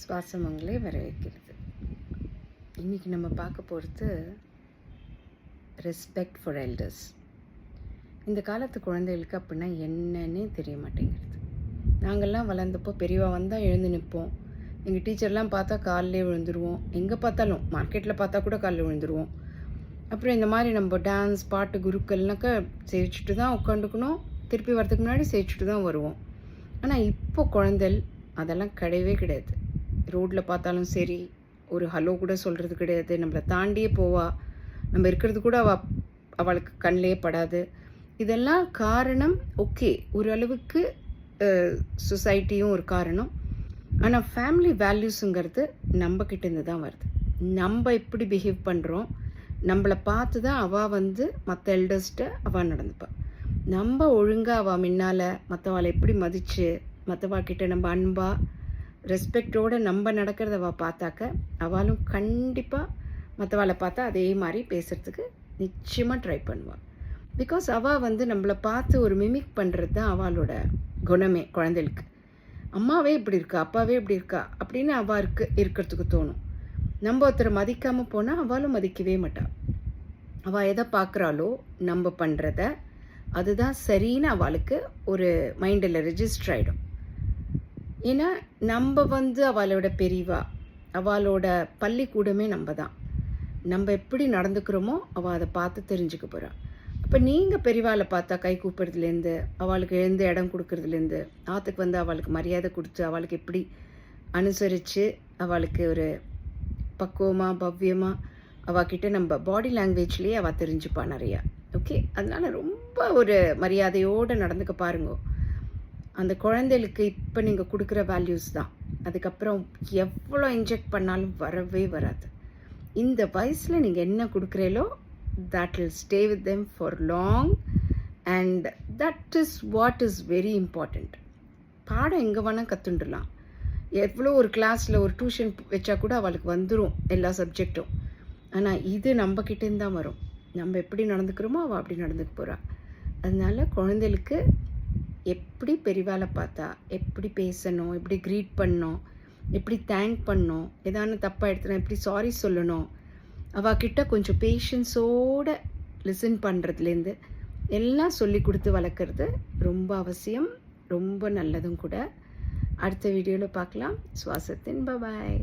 சுவாசமங்களே வரவேற்கிறது. இன்றைக்கி நம்ம பார்க்க போகிறது ரெஸ்பெக்ட் ஃபார் எல்டர்ஸ் இந்த காலத்து குழந்தைகளுக்கு அப்படின்னா என்னன்னே தெரிய மாட்டேங்கிறது. நாங்கள்லாம் வளர்ந்தப்போ பெரியவா வந்தால் எழுந்து நிற்போம். எங்கள் டீச்சர்லாம் பார்த்தா காலிலே விழுந்துருவோம். எங்கே பார்த்தாலும் மார்க்கெட்டில் பார்த்தா கூட காலில் விழுந்துருவோம். அப்புறம் இந்த மாதிரி நம்ம டான்ஸ் பாட்டு குருக்கள்னாக்கா சேவிச்சுட்டு தான் உட்காந்துக்கணும். திருப்பி வரதுக்கு முன்னாடி சேவிச்சுட்டு தான் வருவோம். ஆனால் இப்போ குழந்தைகள் அதெல்லாம் கிடையவே கிடையாது. ரோட்டில் பார்த்தாலும் சரி ஒரு ஹலோ கூட சொல்கிறது கிடையாது. நம்மளை தாண்டியே போவா. நம்ம இருக்கிறது கூட அவ அவளுக்கு கண்ணிலே படாது. இதெல்லாம் காரணம் ஓகே ஓரளவுக்கு சொசைட்டியும் ஒரு காரணம். ஆனால் ஃபேமிலி வேல்யூஸுங்கிறது நம்ம கிட்டேருந்து தான் வருது. நம்ம எப்படி பிஹேவ் பண்ணுறோம் நம்மளை பார்த்து தான் அவள் வந்து மற்ற எல்டர்ஸ்ட்டை அவள் நடந்துப்பாள் நம்ம ஒழுங்காக அவள் முன்னால் மற்றவாளை எப்படி மதித்து மற்றவாக்கிட்ட நம்ம அன்பாக ரெஸ்பெக்டோடு நம்ம நடக்கிறத பார்த்தாக்க அவளும் கண்டிப்பாக மற்றவாளை பார்த்தா அதே மாதிரி பேசுகிறதுக்கு நிச்சயமாக ட்ரை பண்ணுவாள் பிகாஸ் அவள் வந்து நம்மளை பார்த்து ஒரு மிமிக் பண்ணுறது தான் அவளோட குணமே குழந்தைகளுக்கு. அம்மாவே இப்படி இருக்கா அப்பாவே இப்படி இருக்கா அப்படின்னு அவள் இருக்கு இருக்கிறதுக்கு தோணும். நம்ம ஒருத்தரை மதிக்காமல் போனால் அவளும் மதிக்கவே மாட்டாள் அவள் எதை பார்க்குறாளோ நம்ம பண்ணுறத அதுதான் சரின்னு அவளுக்கு ஒரு மைண்டில் ரெஜிஸ்டர் ஆகிடும் ஏன்னா நம்ம வந்து அவளோட பெரியவா. அவளோட பள்ளிக்கூடமே நம்ம தான். நம்ம எப்படி நடந்துக்கிறோமோ அவள் அதை பார்த்து தெரிஞ்சுக்க போகிறாள் அப்போ நீங்கள் பெரியவாளை பார்த்தா கை கூப்பிட்றதுலேருந்து அவளுக்கு எழுந்து இடம் கொடுக்கறதுலேருந்து ஆற்றுக்கு வந்து அவளுக்கு மரியாதை கொடுத்து அவளுக்கு எப்படி அனுசரித்து அவளுக்கு ஒரு பக்குவமாக பவ்யமாக அவகிட்ட நம்ம பாடி லாங்குவேஜ்லேயே அவள் தெரிஞ்சுப்பா நிறையா. ஓகே அதனால் ரொம்ப ஒரு மரியாதையோடு நடந்துக்க பாருங்க. அந்த குழந்தைகளுக்கு இப்போ நீங்கள் கொடுக்குற வேல்யூஸ் தான். அதுக்கப்புறம் எவ்வளோ இன்ஜெக்ட் பண்ணாலும் வரவே வராது. இந்த வயசில் நீங்கள் என்ன கொடுக்குறீங்களோ that will stay with them for long and that is what is very important பாடம் எங்கே வேணால் கற்றுண்டுலாம் எவ்வளோ ஒரு கிளாஸில் ஒரு டியூஷன் வச்சா கூட அவளுக்கு வந்துடும் எல்லா சப்ஜெக்டும் ஆனால் இது நம்மக்கிட்டேருந்து தான் வரும். நம்ம எப்படி நடந்துக்கிறோமோ அவள் அப்படி நடந்துக்க போகிறாள் அதனால குழந்தைகளுக்கு எப்படி பெரியவாளை பார்த்தா? எப்படி பேசணும்? எப்படி க்ரீட் பண்ணணும்? எப்படி தேங்க் பண்ணணும்? ஏதான தப்பாக எடுத்துனா எப்படி சாரி சொல்லணும்? அவகிட்ட கொஞ்சம் பேஷன்ஸோடு லிசன் பண்ணுறதுலேருந்து எல்லாம் சொல்லி கொடுத்து வளர்க்குறது ரொம்ப அவசியம் ரொம்ப நல்லதும் கூட. அடுத்த வீடியோவில் பார்க்கலாம். சுவாசத்தின் பபாய்